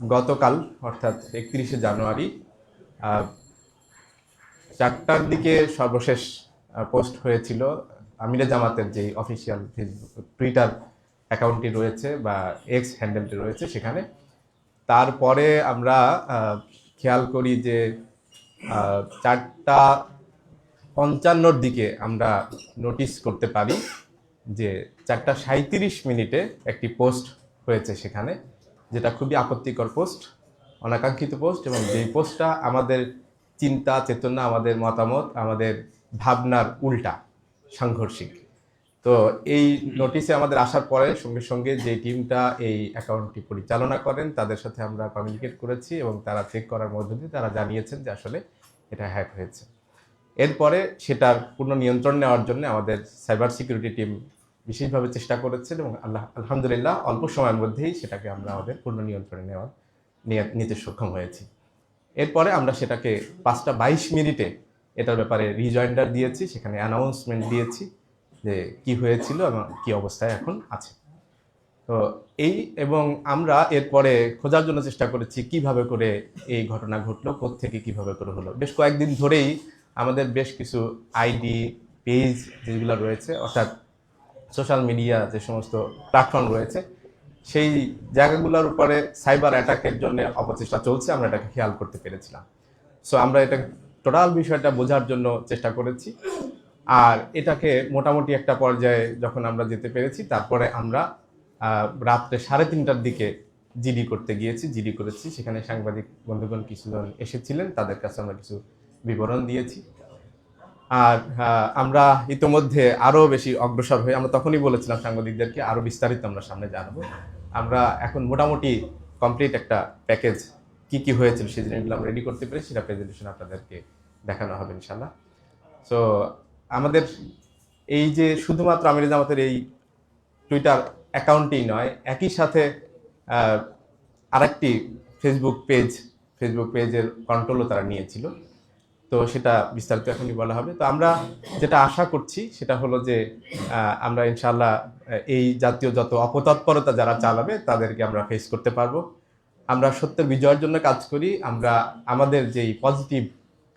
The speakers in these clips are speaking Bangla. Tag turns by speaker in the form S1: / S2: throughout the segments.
S1: গতকাল, অর্থাৎ একত্রিশে জানুয়ারি চারটার দিকে সর্বশেষ পোস্ট হয়েছিল আমিরা জামাতের যে অফিসিয়াল ফেসবুক টুইটার অ্যাকাউন্টটি রয়েছে বা এক্স হ্যান্ডেলটি রয়েছে সেখানে। তারপরে আমরা খেয়াল করি যে চারটা পঞ্চান্নর দিকে আমরা নোটিস করতে পারি যে চারটা সাঁত্রিশ মিনিটে একটি পোস্ট হয়েছে সেখানে। যেটা খুবই আপত্তিকর পোস্ট, অনাকাঙ্ক্ষিত পোস্ট এবং যেই পোস্টটা আমাদের চিন্তা, চেতনা, আমাদের মতামত, আমাদের ভাবনার উল্টা সাংঘর্ষিক। তো এই নোটিশে আমাদের আসার পরে সঙ্গে সঙ্গে যে টিমটা এই অ্যাকাউন্টটি পরিচালনা করেন, তাদের সাথে আমরা কমিউনিকেট করেছি এবং তারা চেক করার মধ্য দিয়ে তারা জানিয়েছেন যে আসলে এটা হ্যাক হয়েছে। এরপরে সেটার পূর্ণ নিয়ন্ত্রণ নেওয়ার জন্য আমাদের সাইবার সিকিউরিটি টিম বিশেষভাবে চেষ্টা করেছেন এবং আল্লাহ, আলহামদুলিল্লাহ অল্প সময়ের মধ্যেই সেটাকে আমরা আমাদের পূর্ণ নিয়ন্ত্রণে নেওয়ার নিতে সক্ষম হয়েছি। এরপরে আমরা সেটাকে পাঁচটা বাইশ মিনিটে এটার ব্যাপারে রিজয়েন্ডার দিয়েছি, সেখানে অ্যানাউন্সমেন্ট দিয়েছি যে কি হয়েছিল এবং কি অবস্থায় এখন আছে। তো এই এবং আমরা এরপরে খোঁজার জন্য চেষ্টা করেছি কীভাবে করে এই ঘটনা ঘটলো থেকে কীভাবে করে হলো। বেশ কয়েকদিন ধরেই আমাদের বেশ কিছু আইডি, পেজ যেগুলো রয়েছে, অর্থাৎ সোশ্যাল মিডিয়া যে সমস্ত প্ল্যাটফর্ম রয়েছে, সেই জায়গাগুলোর উপরে সাইবার অ্যাটাকের জন্য অপচেষ্টা চলছে, আমরা এটাকে খেয়াল করতে পেরেছিলাম। সো আমরা এটা টোটাল বিষয়টা বোঝার জন্য চেষ্টা করেছি। আর এটাকে মোটামুটি একটা পর্যায়ে যখন আমরা যেতে পেরেছি, তারপরে আমরা রাত্রে সাড়ে তিনটার দিকে জিডি করতে গিয়েছি, জিডি করেছি। সেখানে সাংবাদিক বন্ধুগণ কিছুজন এসেছিলেন, তাদের কাছে আমরা কিছু বিবরণ দিয়েছি। আর আমরা ইতোমধ্যে আরও বেশি অগ্রসর হয়ে, আমরা তখনই বলেছিলাম সাংবাদিকদেরকে আরও বিস্তারিত আমরা সামনে জানাব। আমরা এখন মোটামুটি কমপ্লিট একটা প্যাকেজ কি কি হয়েছিল সেই জিনিসগুলো আমরা রেডি করতে পেরেছি, সেটা প্রেজেন্টেশন আপনাদেরকে দেখানো হবে ইনশাল্লাহ সো আমাদের এই যে শুধুমাত্র আমির জামাতের এই টুইটার অ্যাকাউন্টেই নয়, একই সাথে আরেকটি ফেসবুক পেজ ফেসবুক পেজের কন্ট্রোলও তারা নিয়েছিল। তো সেটা বিস্তারিত এখনই বলা হবে। তো আমরা যেটা আশা করছি সেটা হলো যে আমরা ইনশাল্লাহ এই জাতীয় যত অপতৎপরতা যারা চালাবে তাদেরকে আমরা ফেস করতে পারব। আমরা সত্যের বিজয়ের জন্য কাজ করি। আমরা আমাদের যেই পজিটিভ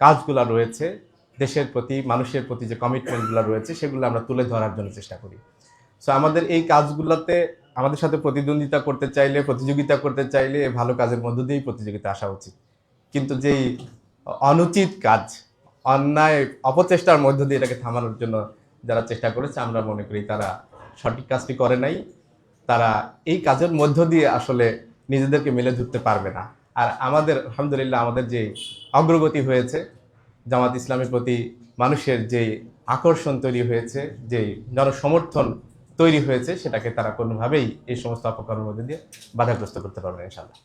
S1: কাজগুলো রয়েছে, দেশের প্রতি, মানুষের প্রতি যে কমিটমেন্টগুলো রয়েছে, সেগুলো আমরা তুলে ধরার জন্য চেষ্টা করি। সো আমাদের এই কাজগুলোতে আমাদের সাথে প্রতিদ্বন্দ্বিতা করতে চাইলে, প্রতিযোগিতা করতে চাইলে ভালো কাজের মধ্য দিয়েই প্রতিযোগিতা আসা উচিত। কিন্তু যেই অনুচিত কাজ, অন্যায়, অপচেষ্টার মধ্য দিয়ে এটাকে থামানোর জন্য যারা চেষ্টা করেছে, আমরা মনে করি তারা সঠিক কাজটি করে নাই। তারা এই কাজের মধ্য দিয়ে আসলে নিজেদেরকে মেলে ধরতে পারবে না। আর আমাদের, আলহামদুলিল্লাহ, আমাদের যে অগ্রগতি হয়েছে, জামাত ইসলামের প্রতি মানুষের যে আকর্ষণ তৈরি হয়েছে, যে জনসমর্থন তৈরি হয়েছে, সেটাকে তারা কোনোভাবেই এই সমস্ত অপকর্মের মধ্যে দিয়ে বাধাগ্রস্ত করতে পারবে ইনশাল্লাহ